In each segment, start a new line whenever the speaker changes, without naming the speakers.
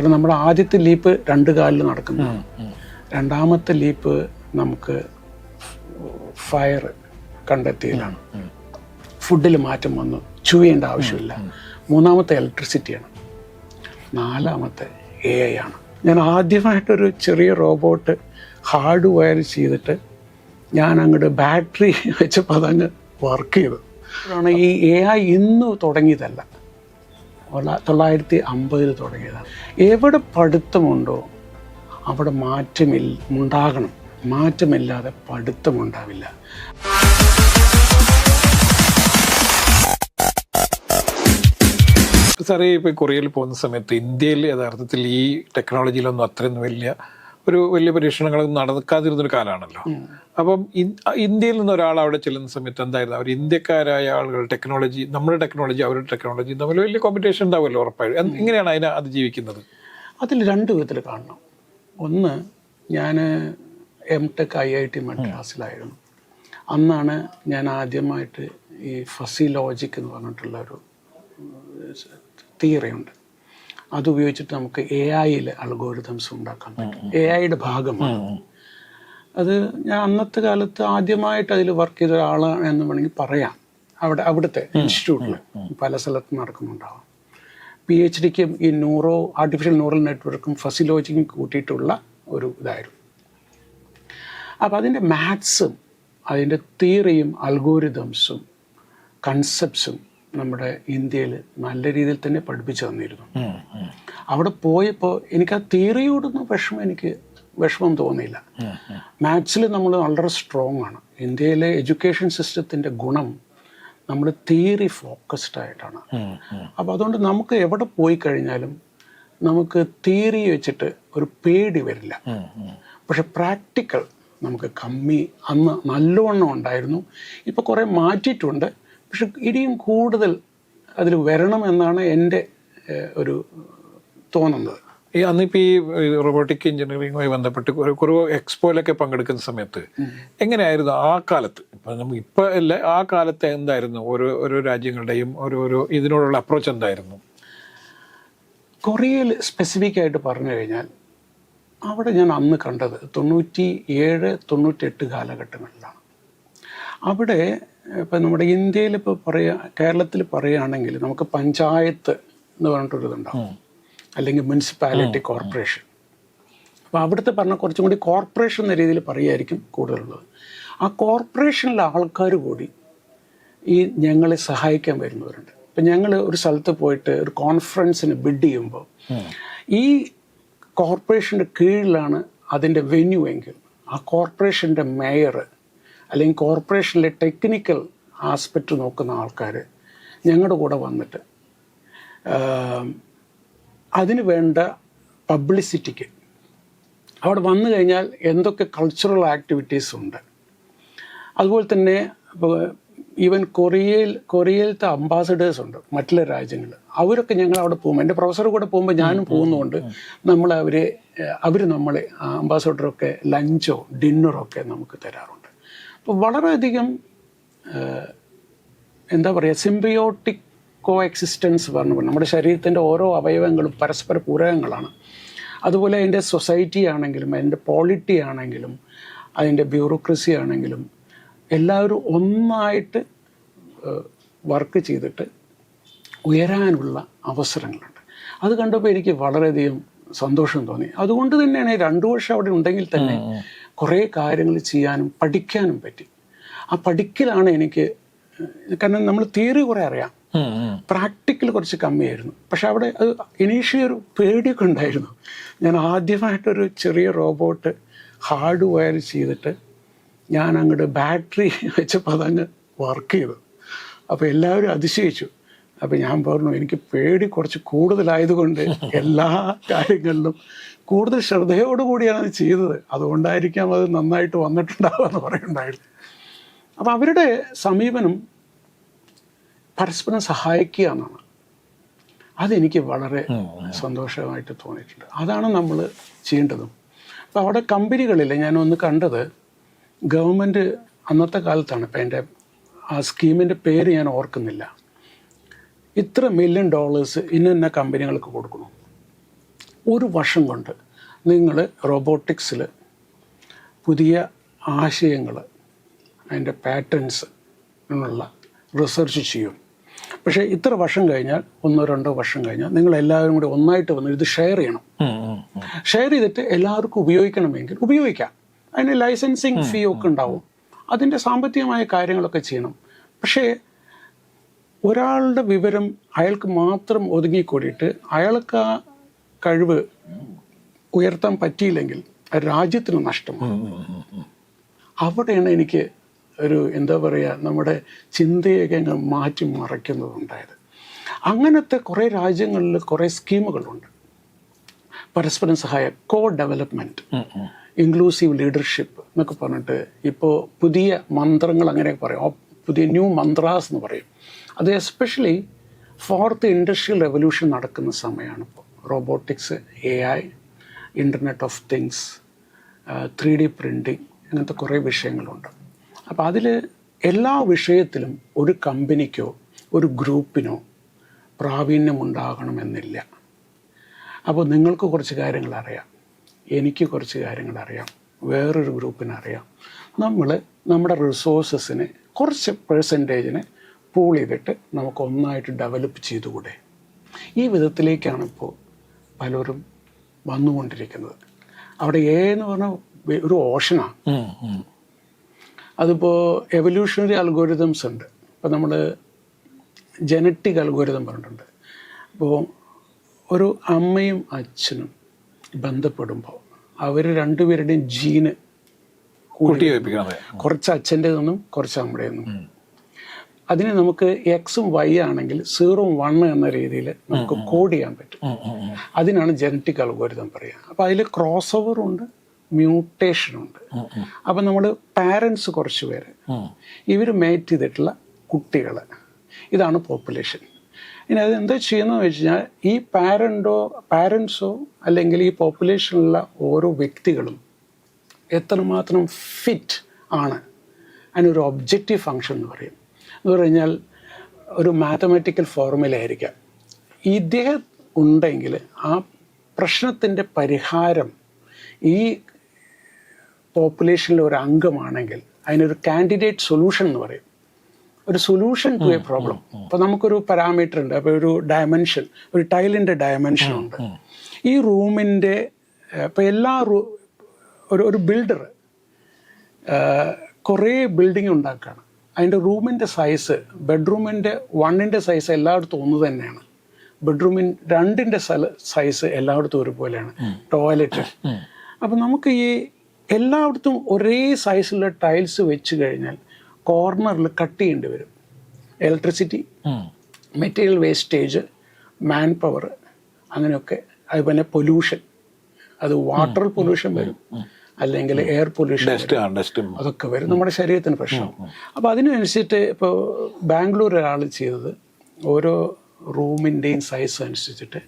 കാരണം നമ്മുടെ ആദ്യത്തെ ലീപ്പ് രണ്ട് കാലിൽ നടക്കുന്നു. രണ്ടാമത്തെ ലീപ്പ് നമുക്ക് ഫയർ കണ്ടെത്തിയതാണ്. ഫുഡിൽ മാറ്റം വന്നു. ചുവേണ്ട ആവശ്യമില്ല. മൂന്നാമത്തെ ഇലക്ട്രിസിറ്റിയാണ് നാലാമത്തെ എ ഐ ആണ്. ഞാൻ ആദ്യമായിട്ടൊരു ചെറിയ റോബോട്ട് ഹാർഡ് വയർ ചെയ്തിട്ട് ഞാൻ അങ്ങോട്ട് ബാറ്ററി വെച്ചപ്പോൾ അതങ്ങ് വർക്ക് ചെയ്തു. ഈ എ ഐ ഇന്ന് തുടങ്ങിയതല്ല. തൊള്ളായിരത്തി അമ്പതിൽ തുടങ്ങിയതാണ്. എവിടെ പഠിത്തമുണ്ടോ അവിടെ മാറ്റമില്ല ഉണ്ടാകണം. മാറ്റമില്ലാതെ പഠിത്തമുണ്ടാവില്ല.
സാറേ ഇപ്പോൾ കൊറിയയിൽ പോകുന്ന സമയത്ത് ഇന്ത്യയിൽ യഥാർത്ഥത്തിൽ ഈ ടെക്നോളജിയിലൊന്നും അത്രയൊന്നും വലിയ ഒരു വലിയ പരീക്ഷണങ്ങളൊന്നും നടക്കാതിരുന്നൊരു കാലമാണല്ലോ. അപ്പം ഇന്ത്യയിൽ നിന്ന് ഒരാൾ അവിടെ ചെല്ലുന്ന സമയത്ത് എന്തായിരുന്നു? അവർ ഇന്ത്യക്കാരായ ആളുകൾ ടെക്നോളജി നമ്മുടെ ടെക്നോളജി അവരുടെ ടെക്നോളജി തമ്മിൽ വലിയ കോമ്പറ്റീഷൻ ഉണ്ടാവുമല്ലോ ഉറപ്പായും. എങ്ങനെയാണ് അതിനെ അതിജീവിക്കുന്നത്
അതിൽ രണ്ട് വിധത്തിൽ കാണണം. ഒന്ന് ഞാൻ M tech I I T മദ്രാസിലായിരുന്നു അന്നാണ് ഞാൻ ആദ്യമായിട്ട് ഈ ഫസി ലോജിക് എന്ന് പറഞ്ഞിട്ടുള്ള ഒരു തിയറി ഉണ്ട്. അത് ഉപയോഗിച്ചിട്ട് നമുക്ക് എ ഐയിൽ അൽഗോരിതംസ് ഉണ്ടാക്കാൻ പറ്റും. എ ഐയുടെ ഭാഗമാണ്. അത് ഞാൻ അന്നത്തെ കാലത്ത് ആദ്യമായിട്ട് അതിൽ വർക്ക് ചെയ്ത ഒരാളാണ് എന്ന് വേണമെങ്കിൽ പറയാം. അവിടെ അവിടുത്തെ ഇൻസ്റ്റിറ്റ്യൂട്ടിൽ പല സ്ഥലത്തും നടക്കുന്നുണ്ടാവാം പി എച്ച് ഡിക്കും ഈ ന്യൂറോ ആർട്ടിഫിഷ്യൽ ന്യൂറൽ നെറ്റ്വർക്കും ഫസിലോജിക്കും കൂട്ടിയിട്ടുള്ള ഒരു ഇതായിരുന്നു. അപ്പം അതിന്റെ മാത്സും അതിന്റെ തിയറിയും അൽഗോരിതംസും കൺസെപ്റ്റ്സും നമ്മുടെ ഇന്ത്യയിൽ നല്ല രീതിയിൽ തന്നെ പഠിപ്പിച്ചു തന്നിരുന്നു. അവിടെ പോയപ്പോൾ എനിക്ക് ആ തിയറിയോടൊന്നും വിഷമം എനിക്ക് വിഷമം തോന്നിയില്ല. മാത്സിൽ നമ്മൾ വളരെ സ്ട്രോങ് ആണ്. ഇന്ത്യയിലെ എഡ്യൂക്കേഷൻ സിസ്റ്റത്തിന്റെ ഗുണം നമ്മൾ തിയറി ഫോക്കസ്ഡ് ആയിട്ടാണ്. അപ്പോൾ അതുകൊണ്ട് നമുക്ക് എവിടെ പോയി കഴിഞ്ഞാലും നമുക്ക് തിയറി വെച്ചിട്ട് ഒരു പേടി വരില്ല. പക്ഷെ പ്രാക്ടിക്കൽ നമുക്ക് കമ്മി അന്ന് നല്ലവണ്ണം ഉണ്ടായിരുന്നു. ഇപ്പോൾ കുറേ മാറ്റിയിട്ടുണ്ട്. പക്ഷെ ഇനിയും കൂടുതൽ അതിൽ വരണം എന്നാണ് എന്റെ ഒരു തോന്നുന്നത്.
ഈ അന്നിപ്പോൾ ഈ റോബോട്ടിക് എഞ്ചിനീയറിംഗുമായി ബന്ധപ്പെട്ട് കുറവ് എക്സ്പോയിലൊക്കെ പങ്കെടുക്കുന്ന സമയത്ത് എങ്ങനെയായിരുന്നു ആ കാലത്ത്? ഇപ്പം നമുക്ക് ഇപ്പം അല്ല ആ കാലത്ത് എന്തായിരുന്നു? ഓരോ ഓരോ രാജ്യങ്ങളുടെയും ഓരോരോ ഇതിനോടുള്ള അപ്രോച്ച് എന്തായിരുന്നു?
കൊറിയയിൽ സ്പെസിഫിക് ആയിട്ട് പറഞ്ഞു കഴിഞ്ഞാൽ അവിടെ ഞാൻ അന്ന് കണ്ടത് തൊണ്ണൂറ്റി ഏഴ് തൊണ്ണൂറ്റെട്ട് കാലഘട്ടങ്ങളിലാണ്. അവിടെ ഇപ്പം നമ്മുടെ ഇന്ത്യയിൽ ഇപ്പോൾ പറയുക കേരളത്തിൽ പറയുകയാണെങ്കിൽ നമുക്ക് പഞ്ചായത്ത് എന്ന് പറഞ്ഞിട്ടൊരു ഇതുണ്ടാവും അല്ലെങ്കിൽ മുനിസിപ്പാലിറ്റി കോർപ്പറേഷൻ. അപ്പോൾ അവിടുത്തെ പറഞ്ഞ കുറച്ചും കൂടി കോർപ്പറേഷൻ എന്ന രീതിയിൽ പറയുമായിരിക്കും കൂടുതലുള്ളത്. ആ കോർപ്പറേഷനിലെ ആൾക്കാർ കൂടി ഈ ഞങ്ങളെ സഹായിക്കാൻ വരുന്നവരുണ്ട്. ഇപ്പം ഞങ്ങൾ ഒരു സ്ഥലത്ത് പോയിട്ട് ഒരു കോൺഫറൻസിന് ബിഡ് ചെയ്യുമ്പോൾ ഈ കോർപ്പറേഷന്റെ കീഴിലാണ് അതിന്റെ വെന്യൂ എങ്കിൽ ആ കോർപ്പറേഷന്റെ മേയർ അല്ലെങ്കിൽ കോർപ്പറേഷനിലെ ടെക്നിക്കൽ ആസ്പെക്റ്റ് നോക്കുന്ന ആൾക്കാർ ഞങ്ങളുടെ കൂടെ വന്നിട്ട് അതിന് വേണ്ട പബ്ലിസിറ്റിക്ക്. അവിടെ വന്നു കഴിഞ്ഞാൽ എന്തൊക്കെ കൾച്ചറൽ ആക്ടിവിറ്റീസ് ഉണ്ട്. അതുപോലെ തന്നെ ഈവൻ കൊറിയയിൽ കൊറിയയിലത്തെ അംബാസഡേഴ്സ് ഉണ്ട് മറ്റുള്ള രാജ്യങ്ങൾ. അവരൊക്കെ ഞങ്ങൾ അവിടെ പോകുമ്പോൾ എന്റെ പ്രൊഫസർ കൂടെ പോകുമ്പോൾ ഞാനും പോകുന്നതുകൊണ്ട് നമ്മൾ അവരെ അവർ നമ്മളെ അംബാസഡറൊക്കെ ലഞ്ചോ ഡിന്നറോ ഒക്കെ നമുക്ക് തരാറുണ്ട്. വളരെയധികം എന്താ പറയുക സിംബിയോട്ടിക് കോ എക്സിസ്റ്റൻസ് പറഞ്ഞു നമ്മുടെ ശരീരത്തിന്റെ ഓരോ അവയവങ്ങളും പരസ്പര പൂരകങ്ങളാണ്. അതുപോലെ അതിന്റെ സൊസൈറ്റി ആണെങ്കിലും അതിന്റെ പോളിറ്റി ആണെങ്കിലും അതിന്റെ ബ്യൂറോക്രസി ആണെങ്കിലും എല്ലാവരും ഒന്നായിട്ട് വർക്ക് ചെയ്തിട്ട് ഉയരാനുള്ള അവസരങ്ങളുണ്ട്. അത് കണ്ടപ്പോൾ എനിക്ക് വളരെയധികം സന്തോഷം തോന്നി. അതുകൊണ്ട് തന്നെയാണ് ഈ രണ്ടു വർഷം അവിടെ ഉണ്ടെങ്കിൽ തന്നെ കുറേ കാര്യങ്ങൾ ചെയ്യാനും പഠിക്കാനും പറ്റി. ആ പഠിക്കലാണ് എനിക്ക് കാരണം നമ്മൾ തിയറി കുറേ അറിയാം. പ്രാക്ടിക്കൽ കുറച്ച് കമ്മിയായിരുന്നു. പക്ഷെ അവിടെ അത് ഇനീഷ്യൽ ഒരു പേടിയൊക്കെ ഉണ്ടായിരുന്നു. ഞാൻ ആദ്യമായിട്ടൊരു ചെറിയ റോബോട്ട് ഹാർഡ് വയർ ചെയ്തിട്ട് ഞാൻ അങ്ങോട്ട് ബാറ്ററി വെച്ചപ്പോൾ അതങ്ങ് വർക്ക് ചെയ്തു. അപ്പോൾ എല്ലാവരും അതിശയിച്ചു. അപ്പോൾ ഞാൻ പറഞ്ഞു എനിക്ക് പേടി കുറച്ച് കൂടുതലായതുകൊണ്ട് എല്ലാ കാര്യങ്ങളിലും കൂടുതൽ ശ്രദ്ധയോടുകൂടിയാണ് അത് ചെയ്തത്. അതുകൊണ്ടായിരിക്കാം അത് നന്നായിട്ട് വന്നിട്ടുണ്ടാവുക എന്ന് പറയുന്നുണ്ടായിരുന്നു. അപ്പോൾ അവരുടെ സമീപനം പരസ്പരം സഹായിക്കുക എന്നാണ്. അതെനിക്ക് വളരെ സന്തോഷമായിട്ട് തോന്നിയിട്ടുണ്ട്. അതാണ് നമ്മൾ ചെയ്യേണ്ടതും. അപ്പോൾ അവിടെ കമ്പനികളിൽ ഞാനൊന്ന് കണ്ടത് ഗവൺമെന്റ് അന്നത്തെ കാലത്താണ്. ഇപ്പം എന്റെ ആ സ്കീമിന്റെ പേര് ഞാൻ ഓർക്കുന്നില്ല. ഇത്ര മില്യൺ ഡോളേഴ്സ് ഇന്ന ഇന്ന കമ്പനികൾക്ക് കൊടുക്കണം ഒരു വർഷം കൊണ്ട് നിങ്ങൾ റോബോട്ടിക്സിൽ പുതിയ ആശയങ്ങൾ അതിന്റെ പാറ്റേൺസ് ഉള്ള റിസർച്ച് ചെയ്യും. പക്ഷേ ഇത്ര വർഷം കഴിഞ്ഞാൽ ഒന്നോ രണ്ടോ വർഷം കഴിഞ്ഞാൽ നിങ്ങൾ എല്ലാവരും കൂടി ഒന്നായിട്ട് വന്ന് ഇത് ഷെയർ ചെയ്യണം. ഷെയർ ചെയ്തിട്ട് എല്ലാവർക്കും ഉപയോഗിക്കണമെങ്കിൽ ഉപയോഗിക്കാം. അതിന് ലൈസൻസിങ് ഫീ ഒക്കെ ഉണ്ടാവും. അതിന്റെ സാമ്പത്തികമായ കാര്യങ്ങളൊക്കെ ചെയ്യണം. പക്ഷേ ഒരാളുടെ വിവരം അയാൾക്ക് മാത്രം ഒതുങ്ങിക്കൂടിയിട്ട് അയാൾക്ക് ആ കഴിവ് ഉയർത്താൻ പറ്റിയില്ലെങ്കിൽ രാജ്യത്തിന് നഷ്ടമാണ്. അവിടെയാണ് എനിക്ക് ഒരു എന്താ പറയുക നമ്മുടെ ചിന്തയൊക്കെ അങ്ങ് മാറ്റി മറയ്ക്കുന്നതുണ്ടായത് അങ്ങനത്തെ കുറേ രാജ്യങ്ങളിൽ കുറേ സ്കീമുകളുണ്ട്. പരസ്പരം സഹായ കോ
ഡെവലപ്മെന്റ്.
ഇൻക്ലൂസീവ് ലീഡർഷിപ്പ് എന്നൊക്കെ പറഞ്ഞിട്ട് ഇപ്പോൾ പുതിയ മന്ത്രങ്ങൾ അങ്ങനെയൊക്കെ പറയും. പുതിയ ന്യൂ മന്ത്രാസ് എന്ന് പറയും. അത് എസ്പെഷ്യലി ഫോർത്ത് ഇൻഡസ്ട്രിയൽ റെവല്യൂഷൻ നടക്കുന്ന സമയമാണ് ഇപ്പോൾ robotics A I internet of things three D printing അങ്ങനത്തെ കുറേ വിഷയങ്ങളുണ്ട്. അപ്പോൾ അതിൽ എല്ലാ വിഷയത്തിലും ഒരു കമ്പനിക്കോ ഒരു ഗ്രൂപ്പിനോ പ്രാവീണ്യമുണ്ടാകണമെന്നില്ല. അപ്പോൾ നിങ്ങൾക്ക് കുറച്ച് കാര്യങ്ങൾ അറിയാം. എനിക്ക് കുറച്ച് കാര്യങ്ങൾ അറിയാം. വേറൊരു ഗ്രൂപ്പിനറിയാം നമ്മൾ നമ്മുടെ റിസോഴ്സസിനെ കുറച്ച് പേഴ്സന്റേജിനെ പൂൾ ചെയ്തിട്ട് നമുക്ക് ഒന്നായിട്ട് ഡെവലപ്പ് ചെയ്തുകൂടെ? ഈ വിധത്തിലേക്കാണ് ഇപ്പോൾ പലരും വന്നുകൊണ്ടിരിക്കുന്നത്. അവിടെ എ എന്ന് പറഞ്ഞാൽ ഒരു ഓഷനാണ്. അതിപ്പോൾ എവല്യൂഷണറി അൽഗോരിതംസ് ഉണ്ട്. ഇപ്പോൾ നമ്മൾ ജനറ്റിക് അൽഗോരിതം പറഞ്ഞിട്ടുണ്ട്. അപ്പോൾ ഒരു അമ്മയും അച്ഛനും ബന്ധപ്പെടുമ്പോൾ അവർ രണ്ടുപേരുടെയും ജീന്
കൂട്ടി
കുറച്ച് അച്ഛന്റെ നിന്നും കുറച്ച് അമ്മയുടെ നിന്നും അതിനെ നമുക്ക് എക്സും വൈ ആണെങ്കിൽ സീറോ വൺ എന്ന രീതിയിൽ നമുക്ക് കോഡ് ചെയ്യാൻ പറ്റും. അതിനാണ് ജനറ്റിക് അൽഗോരിതം പറയുക. അപ്പോൾ അതിൽ ക്രോസ് ഓവർ ഉണ്ട്. മ്യൂട്ടേഷൻ ഉണ്ട്. അപ്പം നമ്മൾ പാരൻസ് കുറച്ച് പേര്. ഇവർ മേറ്റ് ചെയ്തിട്ടുള്ള കുട്ടികൾ ഇതാണ് പോപ്പുലേഷൻ ഇനി അത് എന്താ ചെയ്യുന്നതെന്ന് വെച്ച് കഴിഞ്ഞാൽ ഈ പാരന്റോ പാരൻസോ അല്ലെങ്കിൽ ഈ പോപ്പുലേഷനിലുള്ള ഓരോ വ്യക്തികളും എത്രമാത്രം ഫിറ്റ് ആണ്. അതിനൊരു ഒബ്ജക്റ്റീവ് ഫങ്ഷൻ എന്ന് പറയും. എന്ന് പറഞ്ഞാൽ ഒരു മാത്തമാറ്റിക്കൽ ഫോർമുല ആയിരിക്കാം. ഇദ്ദേഹം ഉണ്ടെങ്കിൽ ആ പ്രശ്നത്തിന്റെ പരിഹാരം ഈ പോപ്പുലേഷനിലെ ഒരു അംഗമാണെങ്കിൽ അതിനൊരു കാൻഡിഡേറ്റ് സൊല്യൂഷൻ എന്ന് പറയും. ഒരു സൊല്യൂഷൻ ടു എ പ്രോബ്ലം അപ്പോൾ നമുക്കൊരു പാരാമീറ്റർ ഉണ്ട്. അപ്പോൾ ഒരു ഡയമെൻഷൻ ഒരു ടൈലിന്റെ ഡയമെൻഷൻ ഉണ്ട്. ഈ റൂമിന്റെ ഇപ്പോൾ എല്ലാ റൂ ഒരു ഒരു ബിൽഡർ കുറേ ബിൽഡിംഗ് ഉണ്ടാക്കുകയാണ്. അതിന്റെ റൂമിന്റെ സൈസ് ബെഡ്റൂമിന്റെ വണ്ണിന്റെ സൈസ് എല്ലായിടത്തും ഒന്ന് തന്നെയാണ്. ബെഡ്റൂമിൻ രണ്ടിന്റെ സ്ഥല സൈസ് എല്ലായിടത്തും ഒരുപോലെയാണ്. ടോയ്ലറ്റ്. അപ്പം നമുക്ക് ഈ എല്ലായിടത്തും ഒരേ സൈസിലുള്ള ടൈൽസ് വെച്ച് കഴിഞ്ഞാൽ കോർണറിൽ കട്ട് ചെയ്യേണ്ടി വരും. Electricity material wastage man power അങ്ങനെയൊക്കെ. അതുപോലെ പൊല്യൂഷൻ. അത് വാട്ടർ പൊല്യൂഷൻ വരും. അല്ലെങ്കിൽ എയർ പൊല്യൂഷൻ അതൊക്കെ വരും. നമ്മുടെ ശരീരത്തിന് പ്രശ്നം. അപ്പോൾ അതിനനുസരിച്ചിട്ട് ഇപ്പോൾ ബാംഗ്ലൂർ ഒരാൾ ചെയ്തത് ഓരോ റൂമിന്റെയും സൈസ് അനുസരിച്ചിട്ട്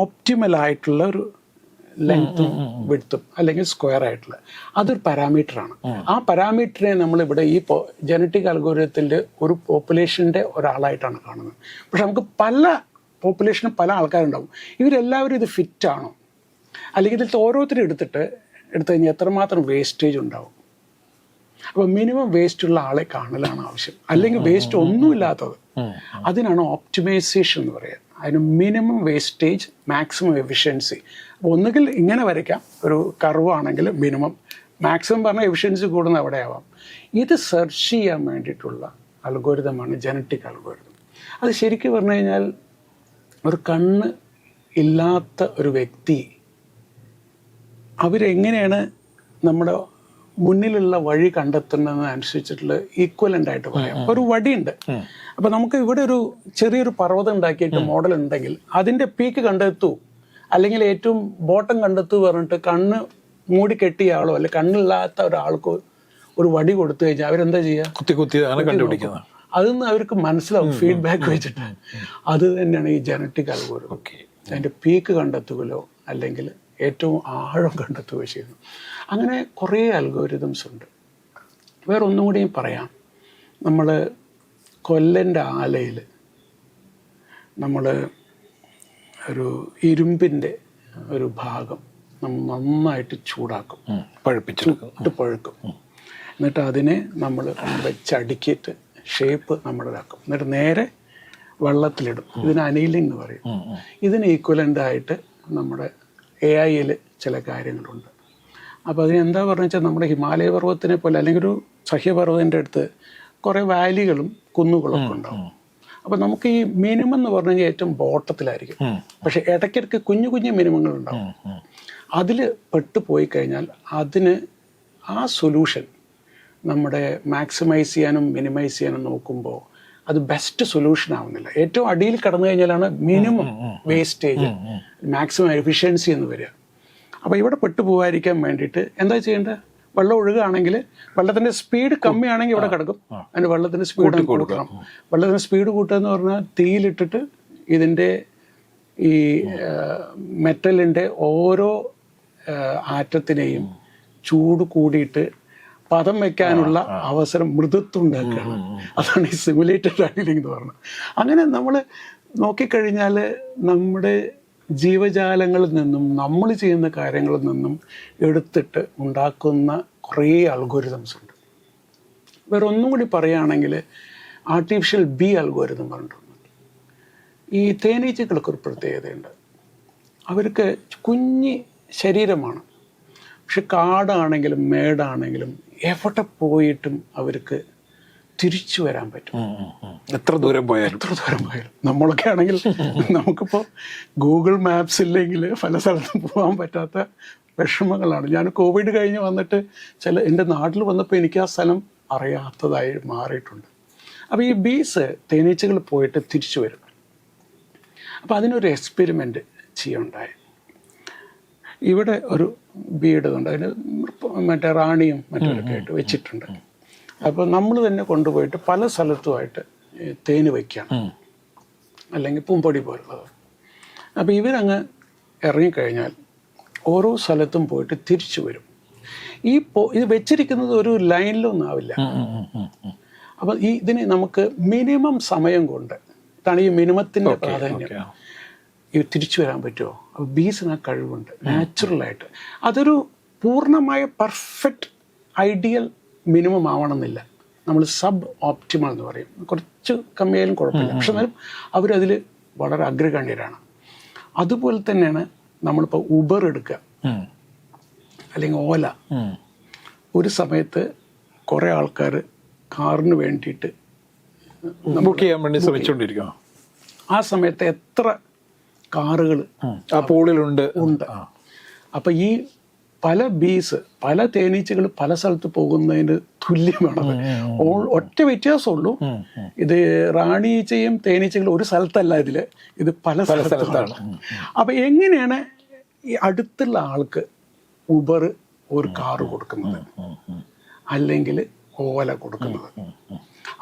ഓപ്റ്റിമൽ ആയിട്ടുള്ള ഒരു ലെങ്ത്തും വിടുത്തും അല്ലെങ്കിൽ സ്ക്വയർ ആയിട്ടുള്ള അതൊരു പാരാമീറ്ററാണ് ആ പാരാമീറ്ററിനെ നമ്മൾ ഇവിടെ ഈ ജനറ്റിക് അൽഗോരിയത്തിന്റെ ഒരു പോപ്പുലേഷന്റെ ഒരാളായിട്ടാണ് കാണുന്നത്. പക്ഷെ നമുക്ക് പല പോപ്പുലേഷനും പല ആൾക്കാരുണ്ടാവും. ഇവരെല്ലാവരും ഇത് ഫിറ്റ് ഫിറ്റാണോ അല്ലെങ്കിൽ ഇതിലത്തെ ഓരോരുത്തരും എടുത്തിട്ട് എടുത്തു കഴിഞ്ഞാൽ എത്രമാത്രം വേസ്റ്റേജ് ഉണ്ടാവും. അപ്പോൾ മിനിമം വേസ്റ്റ് ഉള്ള ആളെ കാണലാണ് ആവശ്യം. അല്ലെങ്കിൽ വേസ്റ്റ് ഒന്നുമില്ലാത്തത് അതിനാണ് ഓപ്റ്റിമൈസേഷൻ എന്ന് പറയുന്നത് അതിന് മിനിമം വേസ്റ്റേജ് മാക്സിമം എഫിഷ്യൻസി അപ്പോൾ ഒന്നുകിൽ ഇങ്ങനെ വരയ്ക്കാം. ഒരു കർവാണെങ്കിൽ മിനിമം മാക്സിമം പറഞ്ഞാൽ എഫിഷ്യൻസി കൂടുന്ന അവിടെ ആവാം ഇത് സെർച്ച് ചെയ്യാൻ വേണ്ടിയിട്ടുള്ള അൽഗോരിതമാണ് ജനറ്റിക് അൽഗോരിതം അത് ശരിക്കും പറഞ്ഞു കഴിഞ്ഞാൽ ഒരു കണ്ണ് ഇല്ലാത്ത ഒരു വ്യക്തി അവരെങ്ങനെയാണ് നമ്മുടെ മുന്നിലുള്ള വഴി കണ്ടെത്തുന്നതെന്ന് അനുസരിച്ചിട്ടുള്ള ഈക്വലന്റ് ആയിട്ട് പറയാം. അപ്പോൾ ഒരു വടിയുണ്ട്. അപ്പോൾ നമുക്ക് ഇവിടെ ഒരു ചെറിയൊരു പർവതം ഉണ്ടാക്കിയിട്ട് മോഡൽ ഉണ്ടെങ്കിൽ അതിന്റെ പീക്ക് കണ്ടെത്തു. അല്ലെങ്കിൽ ഏറ്റവും ബോട്ടം കണ്ടെത്തു പറഞ്ഞിട്ട് കണ്ണ് മൂടി കെട്ടിയ ആളോ അല്ലെങ്കിൽ കണ്ണില്ലാത്ത ഒരാൾക്ക് ഒരു വടി കൊടുത്തു കഴിഞ്ഞാൽ അവരെന്താ ചെയ്യുക?
കുത്തി കുത്തി കണ്ടുപിടിക്കുന്നത്.
അതൊന്നും അവർക്ക് മനസ്സിലാവും ഫീഡ്ബാക്ക് വെച്ചിട്ട്. അത് തന്നെയാണ് ഈ ജനറ്റിക് അൽഗോരിതം
ഓക്കെ
അതിന്റെ പീക്ക് കണ്ടെത്തുകയോ അല്ലെങ്കിൽ ഏറ്റവും ആഴം കണ്ടെത്തുകയോ ചെയ്യുന്നു. അങ്ങനെ കുറേ അൽഗോരിതംസ് ഉണ്ട്. വേറെ ഒന്നും കൂടിയും പറയാം. നമ്മൾ കൊല്ലന്റെ ആലയിൽ നമ്മൾ ഒരു ഇരുമ്പിന്റെ ഒരു ഭാഗം നമ്മൾ നന്നായിട്ട് ചൂടാക്കും. പഴുപ്പിച്ചിട്ട് പഴുക്കും. എന്നിട്ട് അതിനെ നമ്മൾ വെച്ചടുക്കിയിട്ട് ഷേപ്പ് നമ്മളിതാക്കും എന്നിട്ട് നേരെ വെള്ളത്തിലിടും. ഇതിന് അനീലിംഗ് എന്ന് പറയും. ഇതിന് ഈക്വലന്റ് ആയിട്ട് നമ്മുടെ എ ഐയിൽ ചില കാര്യങ്ങളുണ്ട്. അപ്പോൾ അതിനെന്താ പറഞ്ഞു വെച്ചാൽ നമ്മുടെ ഹിമാലയ പർവതത്തിനെ പോലെ അല്ലെങ്കിൽ ഒരു സഹ്യപർവതത്തിന്റെ അടുത്ത് കുറേ വാലികളും കുന്നുകളൊക്കെ ഉണ്ടാവും. അപ്പോൾ നമുക്ക് ഈ മിനിമം എന്ന് പറഞ്ഞു കഴിഞ്ഞാൽ ഏറ്റവും ബോട്ടത്തിലായിരിക്കും. പക്ഷേ ഇടയ്ക്കിടയ്ക്ക് കുഞ്ഞു കുഞ്ഞു
ഉം.
അതിൽ പെട്ടുപോയി കഴിഞ്ഞാൽ അതിന് ആ സൊല്യൂഷൻ നമ്മുടെ മാക്സിമൈസ് ചെയ്യാനും മിനിമൈസ് ചെയ്യാനും നോക്കുമ്പോൾ അത് ബെസ്റ്റ് സൊല്യൂഷൻ ആവുന്നില്ല. ഏറ്റവും അടിയിൽ കടന്നു കഴിഞ്ഞാലാണ് മിനിമം വേസ്റ്റേജ് മാക്സിമം എഫിഷ്യൻസി എന്ന് വരിക. അപ്പോൾ ഇവിടെ പെട്ടു പോകാതിരിക്കാൻ വേണ്ടിയിട്ട് എന്താ ചെയ്യേണ്ടത്? വെള്ളം ഒഴുകുകയാണെങ്കിൽ വെള്ളത്തിന്റെ സ്പീഡ് കമ്മിയാണെങ്കിൽ ഇവിടെ കിടക്കും. അതിന് വെള്ളത്തിന്റെ സ്പീഡ് കൂട്ടണം. വെള്ളത്തിന്റെ സ്പീഡ് കൂട്ടുക എന്ന് പറഞ്ഞാൽ തീയിലിട്ടിട്ട് ഇതിന്റെ ഈ മെറ്റലിന്റെ ഓരോ ആറ്റത്തിനെയും ചൂട് കൂടിയിട്ട് പദം വെക്കാനുള്ള അവസരം മൃദുത്വം ഉണ്ടാക്കുകയാണ് അതാണ് ഈ സിമുലേറ്റഡ് അനിലിംഗ് എന്ന് പറയുന്നത്. അങ്ങനെ നമ്മൾ നോക്കിക്കഴിഞ്ഞാൽ നമ്മുടെ ജീവജാലങ്ങളിൽ നിന്നും നമ്മൾ ചെയ്യുന്ന കാര്യങ്ങളിൽ നിന്നും എടുത്തിട്ട് ഉണ്ടാക്കുന്ന കുറേ അൽഗോരിതംസ് ഉണ്ട്. വേറെ ഒന്നും കൂടി പറയുകയാണെങ്കിൽ ആർട്ടിഫിഷ്യൽ ബി അൽഗോരിതം പറഞ്ഞിട്ടുണ്ട് ഈ തേനീച്ചകൾക്ക് ഒരു പ്രത്യേകതയുണ്ട്. അവർക്ക് കുഞ്ഞ് ശരീരമാണ്. പക്ഷെ കാടാണെങ്കിലും മേടാണെങ്കിലും എവിടെ പോയിട്ടും അവർക്ക് തിരിച്ചു വരാൻ പറ്റും.
എത്ര ദൂരം പോയാലും.
എത്ര ദൂരം പോയാലും. നമ്മളൊക്കെ ആണെങ്കിൽ നമുക്കിപ്പോൾ ഗൂഗിൾ മാപ്സ് ഇല്ലെങ്കിൽ പല സ്ഥലത്തും പോകാൻ പറ്റാത്ത വിഷമങ്ങളാണ്. ഞാൻ കോവിഡ് കഴിഞ്ഞ് വന്നിട്ട് ചില എന്റെ നാട്ടിൽ വന്നപ്പോൾ എനിക്ക് ആ സ്ഥലം അറിയാത്തതായി മാറിയിട്ടുണ്ട്. അപ്പോൾ ഈ ബീസ് തേനീച്ചകൾ പോയിട്ട് തിരിച്ചു വരും. അപ്പോൾ അതിനൊരു എക്സ്പെരിമെന്റ് ചെയ്യുണ്ടായി ഇവിടെ ഒരു വീടുണ്ട് അതിന് മറ്റേ റാണിയും മറ്റൊക്കെ ആയിട്ട് വെച്ചിട്ടുണ്ട്. അപ്പോൾ നമ്മൾ തന്നെ കൊണ്ടുപോയിട്ട് പല സ്ഥലത്തുമായിട്ട് തേന് വയ്ക്കുകയാണ് അല്ലെങ്കിൽ പൂമ്പൊടി പോലുള്ളത്. അപ്പോൾ ഇവരങ്ങ് ഇറങ്ങിക്കഴിഞ്ഞാൽ ഓരോ സ്ഥലത്തും പോയിട്ട് തിരിച്ചു വരും. ഈ പോ ഇത് വെച്ചിരിക്കുന്നത് ഒരു ലൈനിലൊന്നും ആവില്ല. അപ്പോൾ ഈ ഇതിന് നമുക്ക് മിനിമം സമയം കൊണ്ട് ഇതാണ് ഈ മിനിമത്തിന്റെ പ്രാധാന്യം. തിരിച്ചു വരാൻ പറ്റുമോ? അപ്പോൾ ബീസിന് ആ കഴിവുണ്ട് നാച്ചുറലായിട്ട് അതൊരു പൂർണമായ പെർഫെക്റ്റ് ഐഡിയൽ മിനിമം ആവണമെന്നില്ല. നമ്മൾ സബ് ഓപ്റ്റിമൽ എന്ന് പറയും. കുറച്ച് കമ്മിയായാലും കുഴപ്പമില്ല. പക്ഷെ എന്നാലും അവരതിൽ വളരെ അഗ്രഗണ്യരാണ്. അതുപോലെ തന്നെയാണ് നമ്മളിപ്പോൾ ഊബർ എടുക്കുക. അല്ലെങ്കിൽ ഓല. ഒരു സമയത്ത് കുറേ ആൾക്കാർ കാറിന് വേണ്ടിയിട്ട്
ബുക്ക് ചെയ്യാൻ വേണ്ടി ശ്രമിച്ചുകൊണ്ടിരിക്കുക
ആ സമയത്ത് എത്ര കാറുകൾ
ആ. പോളിലുണ്ട്.
ഉണ്ട്. അപ്പം ഈ പല ബീസ് പല തേനീച്ചകൾ പല സ്ഥലത്ത് പോകുന്നതിന് തുല്യമാണ് ഓൾ- ഒറ്റ വ്യത്യാസമുള്ളൂ. ഇത് റാണീച്ചയും തേനീച്ചകളും ഒരു സ്ഥലത്തല്ല ഇതിൽ. ഇത് പല സ്ഥലത്താണ്. അപ്പം എങ്ങനെയാണ് ഈ അടുത്തുള്ള ആൾക്ക് ഉബർ ഒരു കാറ് കൊടുക്കുന്നത്? അല്ലെങ്കിൽ ഓല കൊടുക്കുന്നത്?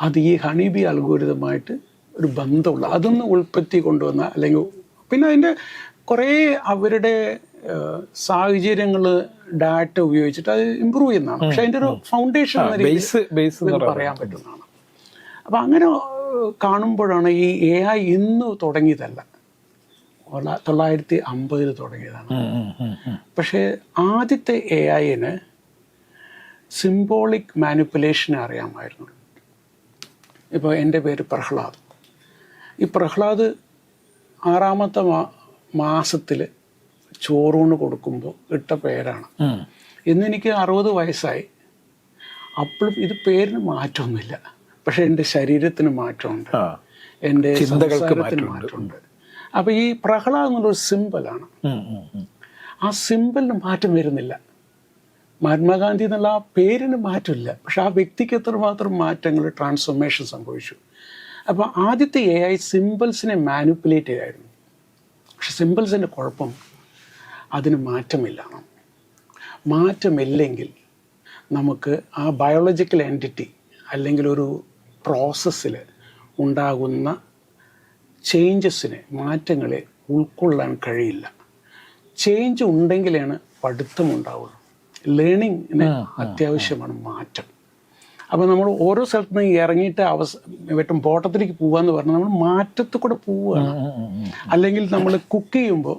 അത് ഈ ഹണിബി അൽഗോരിതമായിട്ട് ഒരു ബന്ധമുള്ള അതൊന്ന് ഉൾപ്പെടുത്തി കൊണ്ടുവന്ന അല്ലെങ്കിൽ പിന്നെ അതിന്റെ കുറേ അവരുടെ സാഹചര്യങ്ങൾ ഡാറ്റ ഉപയോഗിച്ചിട്ട് അത് ഇമ്പ്രൂവ് ചെയ്യുന്നതാണ്. പക്ഷെ അതിന്റെ ഒരു ഫൗണ്ടേഷൻ
ബേസ് ബേസ്
പറയാൻ പറ്റുന്നതാണ്. അപ്പം അങ്ങനെ കാണുമ്പോഴാണ് ഈ എ ഐ ഇന്ന് തുടങ്ങിയതല്ല. തൊള്ള- തൊള്ളായിരത്തി അമ്പതിൽ തുടങ്ങിയതാണ്. പക്ഷേ ആദ്യത്തെ എ ഐന് സിംബോളിക് മാനിപ്പുലേഷനെ അറിയാമായിരുന്നു. ഇപ്പോൾ എന്റെ പേര് പ്രഹ്ലാദ്. ഈ പ്രഹ്ലാദ് ആറാമത്തെ മാ മാസത്തിൽ ചോറൂണ് കൊടുക്കുമ്പോൾ ഇട്ട പേരാണ്.
എന്നെനിക്ക്
ഇന്നെനിക്ക് അറുപത് വയസ്സായി. അപ്പോഴും ഇത് പേരിന് മാറ്റമൊന്നുമില്ല. പക്ഷെ എന്റെ ശരീരത്തിന് മാറ്റമുണ്ട്. എന്റെ
ചിന്തകൾക്ക്
സംസാരത്തിന് മാറ്റമുണ്ട്. അപ്പം ഈ പ്രഹ്ലാദ് എന്നുള്ളൊരു
ഉം.
ആ സിമ്പിളിന് മാറ്റം വരുന്നില്ല. മഹാത്മാഗാന്ധി എന്നുള്ള ആ പേരിന് മാറ്റമില്ല. പക്ഷെ ആ വ്യക്തിക്ക് എത്രമാത്രം മാറ്റങ്ങൾ ട്രാൻസ്ഫോർമേഷൻ സംഭവിച്ചു. അപ്പോൾ ആദ്യത്തെ എ ഐ സിമ്പിൾസിനെ മാനിപ്പുലേറ്റ് ചെയ്യായിരുന്നു പക്ഷെ സിമ്പിൾസിന്റെ കുഴപ്പം അതിന് മാറ്റമില്ല. മാറ്റമില്ലെങ്കിൽ നമുക്ക് ആ ബയോളജിക്കൽ എന്റിറ്റി അല്ലെങ്കിൽ ഒരു പ്രോസസ്സിൽ ഉണ്ടാകുന്ന ചേഞ്ചസിനെ മാറ്റങ്ങളെ ഉൾക്കൊള്ളാൻ കഴിയില്ല. ചേഞ്ച് ഉണ്ടെങ്കിലാണ് പഠിത്തം ഉണ്ടാവുള്ളൂ ലേണിങ്ങിന് അത്യാവശ്യമാണ് മാറ്റം. അപ്പോൾ നമ്മൾ ഓരോ സ്ഥലത്ത് നിന്ന് ഇറങ്ങിയിട്ട് അവസ വെട്ടും ബോട്ടത്തിലേക്ക് പോകാന്ന് പറഞ്ഞാൽ നമ്മൾ മാറ്റത്തിൽ കൂടെ പോവുകയാണ്. അല്ലെങ്കിൽ നമ്മൾ കുക്ക് ചെയ്യുമ്പോൾ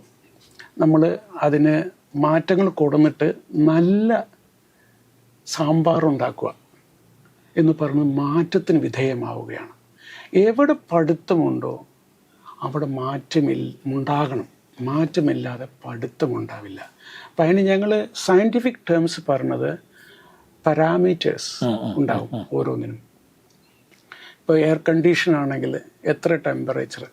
നമ്മൾ അതിന് മാറ്റങ്ങൾ കൊടുന്നിട്ട് നല്ല സാമ്പാർ ഉണ്ടാക്കുക എന്ന് പറഞ്ഞ് മാറ്റത്തിന് വിധേയമാവുകയാണ്. എവിടെ പഠിത്തമുണ്ടോ അവിടെ മാറ്റമിൽ ഉണ്ടാകണം. മാറ്റമില്ലാതെ പഠിത്തമുണ്ടാവില്ല. അപ്പം അതിന് ഞങ്ങൾ സയന്റിഫിക് ടേംസ് പറഞ്ഞത് പാരാമീറ്റേഴ്സ് ഉണ്ടാവും ഓരോന്നിനും. ഇപ്പോൾ എയർ കണ്ടീഷൻ ആണെങ്കിൽ എത്ര ടെമ്പറേച്ചർ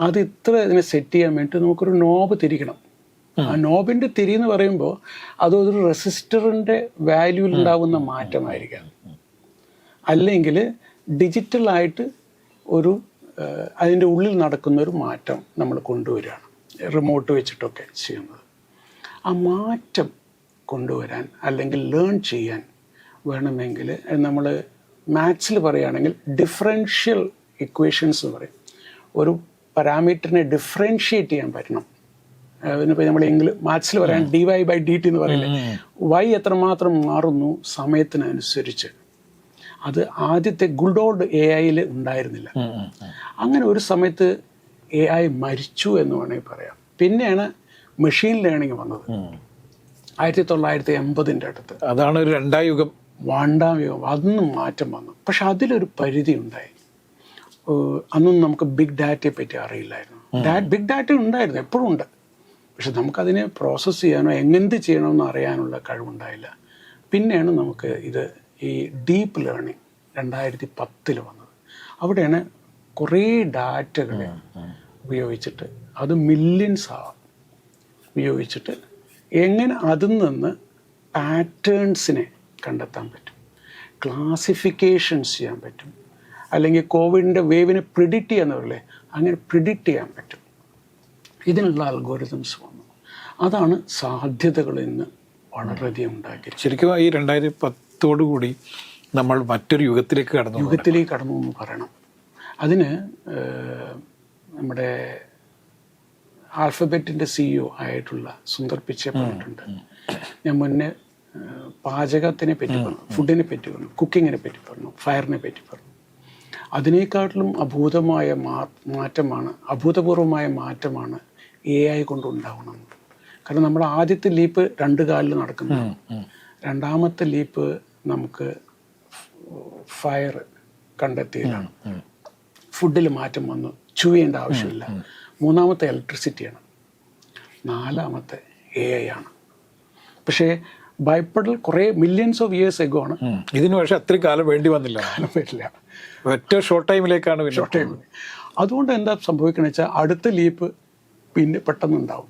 അത് ഇത്ര ഇതിനെ സെറ്റ് ചെയ്യാൻ വേണ്ടി നമുക്കൊരു നോബ് തിരിക്കണം. ആ. നോബിന്റെ തിരി എന്ന് പറയുമ്പോൾ അതൊരു റെസിസ്റ്ററിന്റെ വാല്യൂവിൽ ഉണ്ടാകുന്ന മാറ്റമായിരിക്കാം. അല്ലെങ്കിൽ ഡിജിറ്റലായിട്ട് ഒരു അതിന്റെ ഉള്ളിൽ നടക്കുന്ന ഒരു മാറ്റം നമ്മൾ കൊണ്ടുവരികയാണ്. റിമോട്ട് വെച്ചിട്ടൊക്കെ ചെയ്യുന്നത്. ആ മാറ്റം കൊണ്ടുവരാൻ അല്ലെങ്കിൽ ലേൺ ചെയ്യാൻ വേണമെങ്കിൽ നമ്മൾ മാത്സിൽ പറയുകയാണെങ്കിൽ ഡിഫറൻഷ്യൽ ഇക്വേഷൻസ് എന്ന് പറയും. ഒരു പാരാമീറ്ററിനെ ഡിഫറൻഷിയേറ്റ് ചെയ്യാൻ പറ്റണം. അതിനിപ്പോൾ നമ്മൾ എങ്കിലും മാത്സിൽ പറയാൻ D Y by D T എന്ന് പറയില്ലേ? വൈ എത്രമാത്രം മാറുന്നു സമയത്തിനനുസരിച്ച്. അത് ആദ്യത്തെ ഗുഡ് ഓൾഡ് എ ഐയിൽ ഉണ്ടായിരുന്നില്ല. അങ്ങനെ ഒരു സമയത്ത് എ ഐ മരിച്ചു എന്ന് വേണമെങ്കിൽ പറയാം. പിന്നെയാണ് മെഷീൻ ലേണിംഗ് വന്നത്. ആയിരത്തി തൊള്ളായിരത്തി എൺപതിന്റെ അടുത്ത്.
അതാണ് ഒരു രണ്ടാം യുഗം.
രണ്ടാം യുഗം. അന്ന് മാറ്റം വന്നു. പക്ഷെ അതിലൊരു പരിധി ഉണ്ടായി. അന്നും നമുക്ക് ബിഗ് ഡാറ്റയെ പറ്റി അറിയില്ലായിരുന്നു. ബിഗ് ഡാറ്റ ഉണ്ടായിരുന്നു. എപ്പോഴും ഉണ്ട്. പക്ഷെ നമുക്കതിനെ പ്രോസസ്സ് ചെയ്യാനോ എങ്ങനെ ചെയ്യണമെന്നോ അറിയാനുള്ള കഴിവുണ്ടായില്ല. പിന്നെയാണ് നമുക്ക് ഇത് ഈ ഡീപ്പ് ലേണിംഗ് രണ്ടായിരത്തി പത്തിൽ വന്നത്. അവിടെയാണ് കുറേ ഡാറ്റകളെ ഉപയോഗിച്ചിട്ട് അത് മില്യൺസ് ആവാം ഉപയോഗിച്ചിട്ട് എങ്ങനെ അതിൽ നിന്ന് പാറ്റേൺസിനെ കണ്ടെത്താൻ പറ്റും? ക്ലാസിഫിക്കേഷൻസ് ചെയ്യാൻ പറ്റും. അല്ലെങ്കിൽ കോവിഡിന്റെ വേവിനെ പ്രിഡിക്റ്റ് ചെയ്യാൻ പറയില്ലേ അങ്ങനെ പ്രിഡിക്റ്റ് ചെയ്യാൻ പറ്റും. ഇതിനുള്ള അൽഗോരിതംസ് വന്നു. അതാണ് സാധ്യതകൾ ഇന്ന് വളരെയധികം ഉണ്ടാക്കിയത്.
ശരിക്കും ഈ രണ്ടായിരത്തി പത്തോടു കൂടി നമ്മൾ മറ്റൊരു യുഗത്തിലേക്ക് കടന്നു
യുഗത്തിലേക്ക് കടന്നു എന്ന് പറയണം. അതിന് നമ്മുടെ ആൽഫബറ്റിന്റെ സിഇഒ ആയിട്ടുള്ള സുന്ദർ പിച്ചെ പറഞ്ഞിട്ടുണ്ട്. ഞാൻ മുന്നേ പാചകത്തിനെ പറ്റി പറഞ്ഞു ഫുഡിനെ പറ്റി പറഞ്ഞു കുക്കിങ്ങിനെ പറ്റി പറഞ്ഞു ഫയറിനെ പറ്റി പറഞ്ഞു. അതിനേക്കാട്ടിലും അഭൂതമായ മാറ്റമാണ് അഭൂതപൂർവമായ മാറ്റമാണ് എ ഐ കൊണ്ടുണ്ടാവണം. കാരണം നമ്മുടെ ആദ്യത്തെ ലീപ്പ് രണ്ട് കാലിൽ നടക്കുന്നു. രണ്ടാമത്തെ ലീപ്പ് നമുക്ക് ഫയർ കണ്ടെത്തിയതാണ്. ഫുഡിൽ മാറ്റം വന്നു ചുവേണ്ട ആവശ്യമില്ല. മൂന്നാമത്തെ ഇലക്ട്രിസിറ്റിയാണ് നാലാമത്തെ എ ഐ ആണ്. പക്ഷേ ഭയപ്പെടൽ കുറേ മില്യൺസ് ഓഫ് ഇയേഴ്സ് എഗോ ആണ്.
ഇതിന് പക്ഷേ അത്രയും കാലം വേണ്ടി വന്നില്ല.
കാലം വരില്ല
ഒറ്റ ഷോർട്ട് ടൈമിലേക്കാണ് പിന്നെ
അതുകൊണ്ട് എന്താ സംഭവിക്കണമെന്ന് വെച്ചാൽ അടുത്ത ലീപ്പ് പിന്നെ പെട്ടെന്നുണ്ടാവും